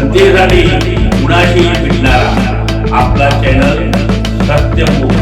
जनतेसाठी कुणाशी भेटणारा? आपला चॅनल सत्यमुख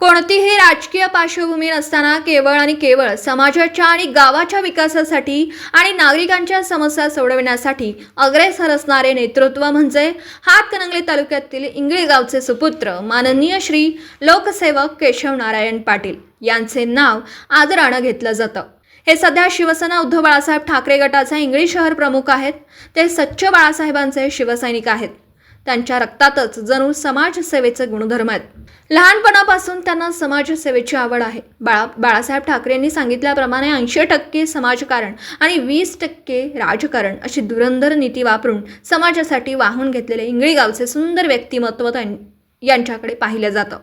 कोणतीही राजकीय पार्श्वभूमी नसताना केवळ आणि केवळ समाजाच्या आणि गावाच्या विकासासाठी आणि नागरिकांच्या समस्या सोडविण्यासाठी अग्रेसर असणारे नेतृत्व म्हणजे हातकणंगले तालुक्यातील इंगळे गावचे सुपुत्र माननीय श्री लोकसेवक केशव नारायण पाटील. यांचे नाव आदरानं घेतलं जातं. हे सध्या शिवसेना उद्धव बाळासाहेब ठाकरे गटाचे इंगळी शहर प्रमुख आहेत. ते सच्च बाळासाहेबांचे शिवसैनिक आहेत. त्यांच्या रक्तातच जणू समाजसेवेचे गुणधर्म आहेत. लहानपणापासून त्यांना समाजसेवेची आवड आहे. बाळा बाळासाहेब ठाकरेंनी सांगितल्याप्रमाणे ऐंशी टक्के समाजकारण आणि वीस टक्के राजकारण अशी धुरंधर नीती वापरून समाजासाठी वाहून घेतलेले इंगळी गावचे सुंदर व्यक्तिमत्व त्यां- यांच्याकडे पाहिलं जातं.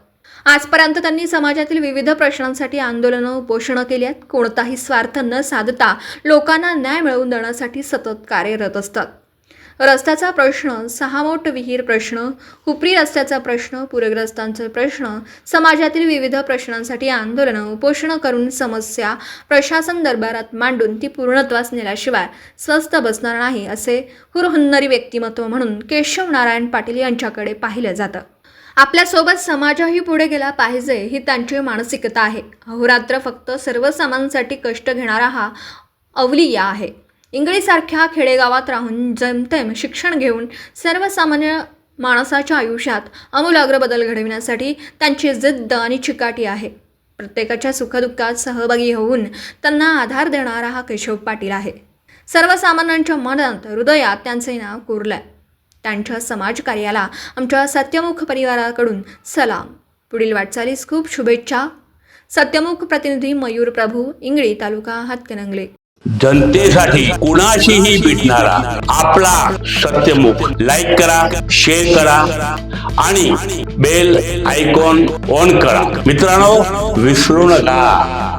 आजपर्यंत त्यांनी समाजातील विविध प्रश्नांसाठी आंदोलनं उपोषणं केली आहेत कोणताही स्वार्थ न साधता लोकांना न्याय मिळवून देण्यासाठी सतत कार्यरत असतात. रस्त्याचा प्रश्न सहामोट विहीर प्रश्न हुपरी रस्त्याचा प्रश्न पूरग्रस्तांचे प्रश्न समाजातील विविध प्रश्नांसाठी आंदोलनं उपोषणं करून समस्या प्रशासन दरबारात मांडून ती पूर्णत्वास नेल्याशिवाय स्वस्थ बसणार नाही असे हुरहुन्नरी व्यक्तिमत्व म्हणून केशव नारायण पाटील यांच्याकडे पाहिलं जातं. आपल्यासोबत समाजही पुढे गेला पाहिजे ही त्यांची मानसिकता आहे. अहोरात्र फक्त सर्वसामान्यांसाठी कष्ट घेणारा हा अवलिया आहे. इंगळीसारख्या खेडेगावात राहून जमतेम शिक्षण घेऊन सर्वसामान्य माणसाच्या आयुष्यात आमूलाग्र बदल घडविण्यासाठी त्यांची जिद्द आणि चिकाटी आहे. प्रत्येकाच्या सुखदुःखात सहभागी होऊन त्यांना आधार देणारा हा केशव पाटील आहे. सर्वसामान्यांच्या मनात हृदयात त्यांचे नाव कोरलंय. त्यांच्या समाजकार्याला आमच्या सत्यमुख परिवाराकडून सलाम. पुढील वाटचालीस खूप शुभेच्छा. सत्यमुख प्रतिनिधी मयूर प्रभू इंगळी तालुका हातकणंगले जनतेसाठी कुणाशीही भेटणारा आपला सत्यमुख लाईक करा शेअर करा आणि बेल आयकॉन ऑन करा. मित्रांनो विसरू नका.